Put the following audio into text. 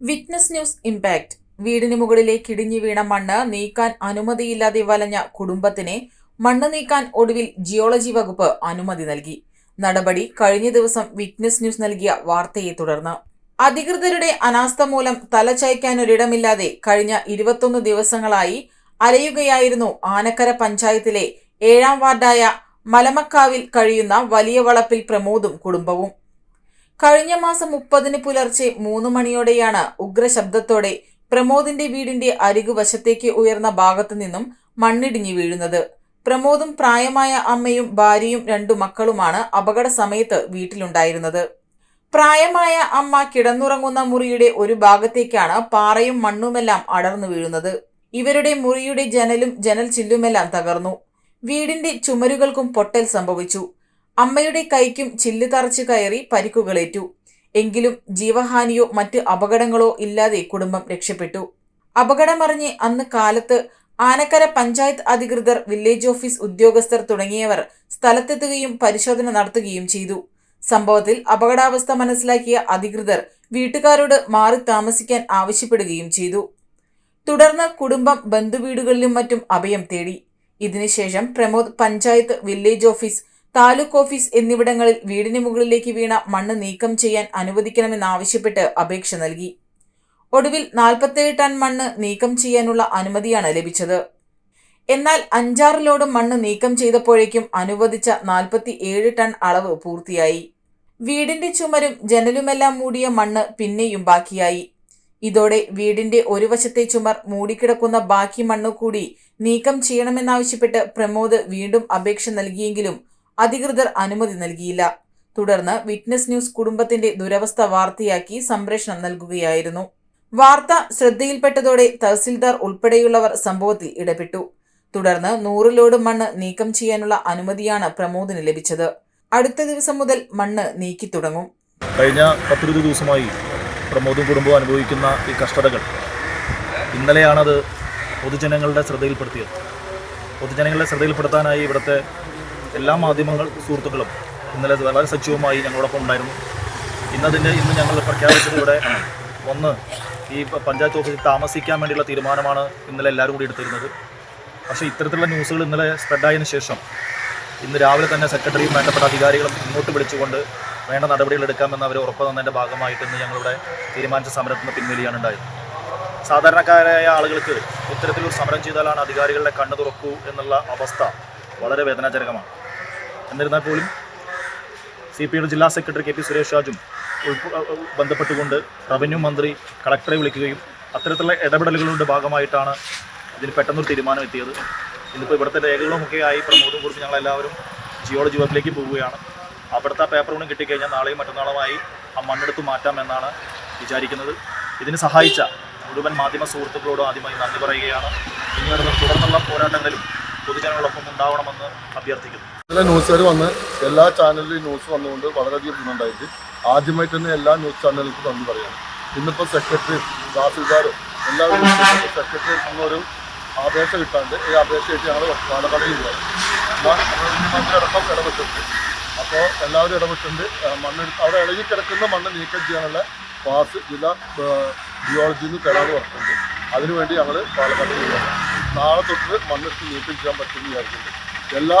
Witness news impact. വീടിന് മുകളിലേക്ക് ഇടിഞ്ഞു വീണ മണ്ണ് നീക്കാൻ അനുമതിയില്ലാതെ വലഞ്ഞ കുടുംബത്തിന് മണ്ണ് നീക്കാൻ ഒടുവിൽ ജിയോളജി വകുപ്പ് അനുമതി നൽകി. നടപടി കഴിഞ്ഞ ദിവസം വിറ്റ്നസ് ന്യൂസ് നൽകിയ വാർത്തയെ തുടർന്ന്. അധികൃതരുടെ അനാസ്ഥ മൂലം തലചായ്ക്കാനൊരിടമില്ലാതെ കഴിഞ്ഞ ഇരുപത്തൊന്ന് ദിവസങ്ങളായി അലയുകയായിരുന്നു ആനക്കര പഞ്ചായത്തിലെ ഏഴാം വാർഡായ മലമക്കാവിൽ കഴിയുന്ന വലിയ വളപ്പിൽ പ്രമോദും കുടുംബവും. കഴിഞ്ഞ മാസം മുപ്പതിന് പുലർച്ചെ മൂന്ന് മണിയോടെയാണ് ഉഗ്രശബ്ദത്തോടെ പ്രമോദിന്റെ വീടിന്റെ അരികുവശത്തേക്ക് ഉയർന്ന ഭാഗത്തു നിന്നും മണ്ണിടിഞ്ഞു വീഴുന്നത്. പ്രമോദും പ്രായമായ അമ്മയും ഭാര്യയും രണ്ടു മക്കളുമാണ് അപകട സമയത്ത് വീട്ടിലുണ്ടായിരുന്നത്. പ്രായമായ അമ്മ കിടന്നുറങ്ങുന്ന മുറിയുടെ ഒരു ഭാഗത്തേക്കാണ് പാറയും മണ്ണുമെല്ലാം അടർന്നു വീഴുന്നത്. ഇവരുടെ മുറിയുടെ ജനലും ജനൽ ചില്ലുമെല്ലാം തകർന്നു. വീടിന്റെ ചുമരുകൾക്കും പൊട്ടൽ സംഭവിച്ചു. അമ്മയുടെ കൈക്കും ചില്ല് തറച്ചു കയറി പരിക്കുകളേറ്റു. എങ്കിലും ജീവഹാനിയോ മറ്റ് അപകടങ്ങളോ ഇല്ലാതെ കുടുംബം രക്ഷപ്പെട്ടു. അപകടമറിഞ്ഞ് അന്ന് കാലത്ത് ആനക്കര പഞ്ചായത്ത് അധികൃതർ വില്ലേജ് ഓഫീസ് ഉദ്യോഗസ്ഥർ തുടങ്ങിയവർ സ്ഥലത്തെത്തുകയും പരിശോധന നടത്തുകയും ചെയ്തു. സംഭവത്തിൽ അപകടാവസ്ഥ മനസ്സിലാക്കിയ അധികൃതർ വീട്ടുകാരോട് മാറി താമസിക്കാൻ ആവശ്യപ്പെടുകയും ചെയ്തു. തുടർന്ന് കുടുംബം ബന്ധുവീടുകളിലും മറ്റും അഭയം തേടി. ഇതിനുശേഷം Pramod panchayat village office taluk office എന്നിവിടങ്ങളിൽ വീടിന് മുകളിലേക്ക് വീണ മണ്ണ് നീക്കം ചെയ്യാൻ അനുവദിക്കണമെന്നാവശ്യപ്പെട്ട് അപേക്ഷ നൽകി. ഒടുവിൽ നാൽപ്പത്തേഴ് ടൺ മണ്ണ് നീക്കം ചെയ്യാനുള്ള അനുമതിയാണ് ലഭിച്ചത്. എന്നാൽ അഞ്ചാറ് ലോഡ് മണ്ണ് നീക്കം ചെയ്തപ്പോഴേക്കും അനുവദിച്ച നാൽപ്പത്തി ഏഴ് ടൺ അളവ് പൂർത്തിയായി. വീടിന്റെ ചുമരും ജനലുമെല്ലാം മൂടിയ മണ്ണ് പിന്നെയും ബാക്കിയായി. ഇതോടെ വീടിന്റെ ഒരു വശത്തെ ചുമർ മൂടിക്കിടക്കുന്ന ബാക്കി മണ്ണ് കൂടി നീക്കം ചെയ്യണമെന്നാവശ്യപ്പെട്ട് പ്രമോദ് വീണ്ടും അപേക്ഷ നൽകിയെങ്കിലും അധികൃതർ അനുമതി നൽകിയില്ല. തുടർന്ന് വിറ്റ്നസ് ന്യൂസ് കുടുംബത്തിന്റെ ദുരവസ്ഥ വാർത്തയാക്കി സംപ്രേഷണം നൽകുകയായിരുന്നു. വാർത്ത ശ്രദ്ധയിൽപ്പെട്ടതോടെ തഹസിൽദാർ ഉൾപ്പെടെയുള്ളവർ സംഭവത്തിൽ ഇടപെട്ടു. തുടർന്ന് നൂറിലോട് മണ്ണ് നീക്കം ചെയ്യാനുള്ള അനുമതിയാണ് പ്രമോദിന് ലഭിച്ചത്. അടുത്ത ദിവസം മുതൽ മണ്ണ് നീക്കി തുടങ്ങും. കഴിഞ്ഞ പത്തിരുപത് ദിവസമായി പ്രമോദും കുടുംബവും അനുഭവിക്കുന്ന ഈ കഷ്ടതകൾ ഇന്നലെയാണത് പൊതുജനങ്ങളുടെ ശ്രദ്ധയിൽപ്പെടുത്തിയത്. പൊതുജനങ്ങളുടെ ശ്രദ്ധയിൽപ്പെടുത്താനായി ഇവിടുത്തെ എല്ലാ മാധ്യമങ്ങൾ സുഹൃത്തുക്കളും ഇന്നലെ വളരെ സജീവമായി ഞങ്ങളോടൊപ്പം ഉണ്ടായിരുന്നു. ഇന്നതിന്റെ ഇന്ന് ഞങ്ങൾ പ്രഖ്യാപിച്ചത് ഇവിടെ ഒന്ന് ഈ പഞ്ചായത്ത് ഓഫീസിൽ താമസിക്കാൻ വേണ്ടിയുള്ള തീരുമാനമാണ് ഇന്നലെ എല്ലാവരും കൂടി എടുത്തിരുന്നത്. പക്ഷേ ഇത്തരത്തിലുള്ള ന്യൂസുകൾ ഇന്നലെ സ്പ്രെഡായതിനു ശേഷം ഇന്ന് രാവിലെ തന്നെ സെക്രട്ടറിയും വേണ്ടപ്പെട്ട അധികാരികളും ഇങ്ങോട്ട് വിളിച്ചുകൊണ്ട് വേണ്ട നടപടികൾ എടുക്കാമെന്ന് അവർ ഉറപ്പ് തന്നതിന്റെ ഭാഗമായിട്ട് ഇന്ന് ഞങ്ങളുടെ തീരുമാനിച്ച സമരത്തിന് പിൻവലിയാണ് ഉണ്ടായത്. സാധാരണക്കാരായ ആളുകൾക്ക് ഇത്തരത്തിലൊരു സമരം ചെയ്താലാണ് അധികാരികളുടെ കണ്ണു തുറക്കൂ എന്നുള്ള അവസ്ഥ വളരെ വേദനാജനകമാണ്. എന്നിരുന്നാൽ പോലും സി പി ഐയുടെ ജില്ലാ സെക്രട്ടറി കെ പി സുരേഷ് രാജും ബന്ധപ്പെട്ടുകൊണ്ട് റവന്യൂ മന്ത്രി കളക്ടറെ വിളിക്കുകയും അത്തരത്തിലുള്ള ഇടപെടലുകളുടെ ഭാഗമായിട്ടാണ് ഇതിന് പെട്ടെന്നൊരു തീരുമാനം എത്തിയത് ഇന്നിപ്പോൾ ഇവിടുത്തെ രേഖകളുമൊക്കെ ആയി പ്രമോദും കുറിച്ച് ഞങ്ങളെല്ലാവരും ജിയോളജി വകുപ്പിലേക്ക് പോവുകയാണ്. അവിടുത്തെ ആ പേപ്പർ കൂടി കിട്ടിക്കഴിഞ്ഞാൽ നാളെയും മറ്റന്നാളുമായി ആ മണ്ണെടുത്ത് മാറ്റാമെന്നാണ് വിചാരിക്കുന്നത്. ഇതിന് സഹായിച്ച മുഴുവൻ മാധ്യമ സുഹൃത്തുക്കളോടും ആദ്യമായി നന്ദി പറയുകയാണ്. ഇനി തുടർന്നുള്ള പോരാട്ടങ്ങളിലും പൊതുജനങ്ങളൊപ്പം ഉണ്ടാവണമെന്ന് അഭ്യർത്ഥിക്കുന്നു. ഇന്നലെ ന്യൂസുകാർ വന്ന് എല്ലാ ചാനലിലും ന്യൂസ് വന്നുകൊണ്ട് വളരെയധികം ഗുണമുണ്ടായിട്ട് ആദ്യമായിട്ട് തന്നെ എല്ലാ ന്യൂസ് ചാനലുകൾക്കും നന്ദി പറയാണ്. ഇന്നിപ്പോൾ സെക്രട്ടറിയും തഹസിൽദാരും എല്ലാവരും സെക്രട്ടറി ഒരു അപേക്ഷ കിട്ടാണ്ട് ഈ അപേക്ഷയായിട്ട് ഞങ്ങൾ പാലക്കാട് ചെയ്യുകയാണ് അടക്കം ഇടപെട്ടിട്ടുണ്ട്. അപ്പോൾ എല്ലാവരും ഇടപെട്ടിട്ടുണ്ട്. മണ്ണ് മണ്ണെടുത്ത് അവിടെ ഇളകി കിടക്കുന്ന മണ്ണ് നീക്കം ചെയ്യാനുള്ള പാസ് ജില്ലാ ജിയോളജിയിൽ നിന്ന് തരാതെ വർക്കുണ്ട് അതിനുവേണ്ടി ഞങ്ങൾ പാലക്കാട് നാളെ തൊട്ട് മണ്ണെടുത്ത് നീക്കം ചെയ്യാൻ പറ്റുമെന്ന് വിചാരിച്ചിട്ടുണ്ട്. എല്ലാ